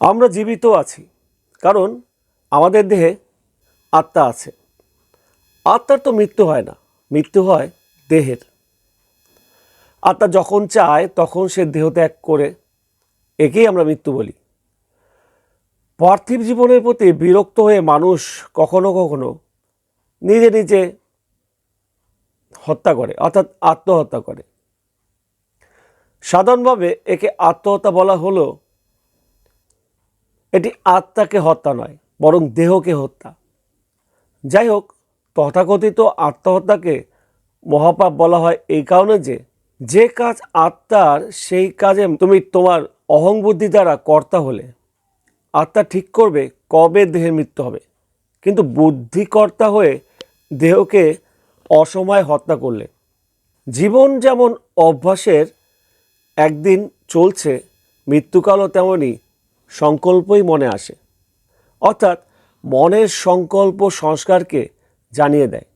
আমরা জীবিত আছি, কারণ আমাদের দেহে আত্মা আছে। আত্মার তো মৃত্যু হয় না, মৃত্যু হয় দেহের। আত্মা যখন চায়, তখন সে দেহ ত্যাগ করে, একেই আমরা মৃত্যু বলি। পার্থিব জীবনের প্রতি বিরক্ত হয়ে মানুষ কখনো কখনো নিজে নিজে হত্যা করে, অর্থাৎ আত্মহত্যা করে। সাধারণভাবে একে আত্মহত্যা বলা হলো এটি আত্মাকে হত্যা নয়, বরং দেহকে হত্যা। যাই হোক তথাকথিত আত্মহত্যাকে মহাপাপ বলা হয় এই কারণে যে যে কাজ আত্মার, সেই কাজে তুমি তোমার অহং বুদ্ধি দ্বারা কর্তা হলে। আত্মা ঠিক করবে কবে দেহের মৃত্যু হবে, কিন্তু বুদ্ধিকর্তা হয়ে দেহকে অসময় হত্যা করলে। জীবন যেমন অভ্যাসের একদিন চলছে, মৃত্যুকালও তেমনই সংকল্পই মনে আসে। অর্থাৎ মনের সংকল্প সংস্কারকে জানিয়ে দেয়।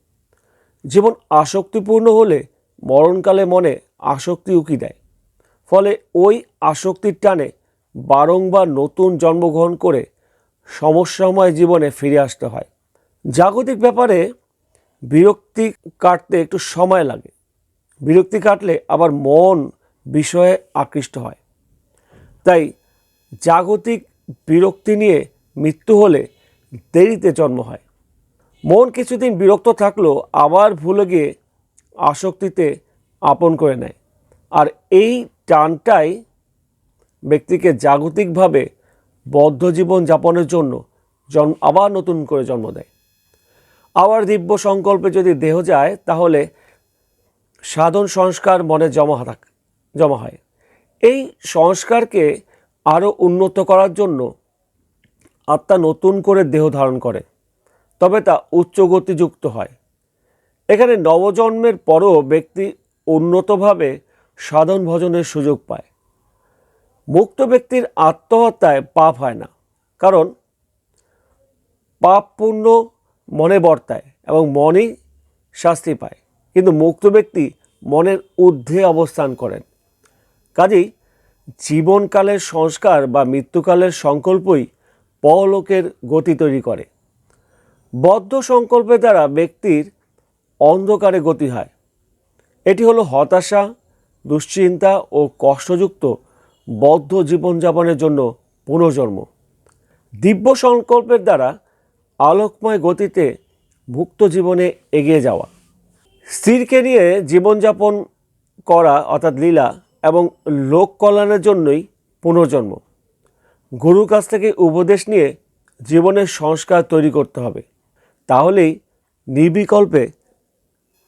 জীবন আসক্তিপূর্ণ হলে মরণকালে মনে আসক্তি উকি দেয়। ফলে ওই আসক্তির টানে বারংবার নতুন জন্মগ্রহণ করে সমস্যাময় জীবনে ফিরে আসতে হয়। জাগতিক ব্যাপারে বিরক্তি কাটতে একটু সময় লাগে। বিরক্তি কাটলে আবার মন বিষয়ে আকৃষ্ট হয়। তাই জাগতিক বিরক্তি নিয়ে মৃত্যু হলে দেরিতে জন্ম হয়। মন কিছুদিন বিরক্ত থাকলেও আবার ভুলে গিয়ে আসক্তিতে আপন করে নেয়। আর এই টানটাই ব্যক্তিকে জাগতিকভাবে বদ্ধ জীবন যাপনের জন্য জন্ম আবার নতুন করে জন্ম দেয়। আবার দিব্য সংকল্পে যদি দেহ যায়, তাহলে সাধন সংস্কার মনে জমা থাক, জমা হয়। এই সংস্কারকে আরও উন্নত করার জন্য আত্মা নতুন করে দেহ ধারণ করে, তবে তা উচ্চ গতিযুক্ত হয়। এখানে নবজন্মের পরও ব্যক্তি উন্নতভাবে সাধন ভজনের সুযোগ পায়। মুক্ত ব্যক্তির আত্মহত্যায় পাপ হয় না, কারণ পাপ পূর্ণ মনে বর্তায় এবং মনই শাস্তি পায়। কিন্তু মুক্ত ব্যক্তি মনের ঊর্ধ্বে অবস্থান করেন। কাজেই জীবনকালের সংস্কার বা মৃত্যুকালের সংকল্পই পরলোকের গতি তৈরি করে। বদ্ধ সংকল্পের দ্বারা ব্যক্তির অন্ধকারে গতি হয়। এটি হলো হতাশা, দুশ্চিন্তা ও কষ্টযুক্ত বদ্ধ জীবনযাপনের জন্য পুনর্জন্ম। দিব্য সংকল্পের দ্বারা আলোকময় গতিতে মুক্ত জীবনে এগিয়ে যাওয়া। স্ত্রীকে নিয়ে জীবনযাপন করা, অর্থাৎ লীলা এবং লোক কল্যাণের জন্যই পুনর্জন্ম। গুরুর কাছ থেকে উপদেশ নিয়ে জীবনের সংস্কার তৈরি করতে হবে। তাহলেই নির্বিকল্পে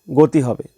গতি হবে।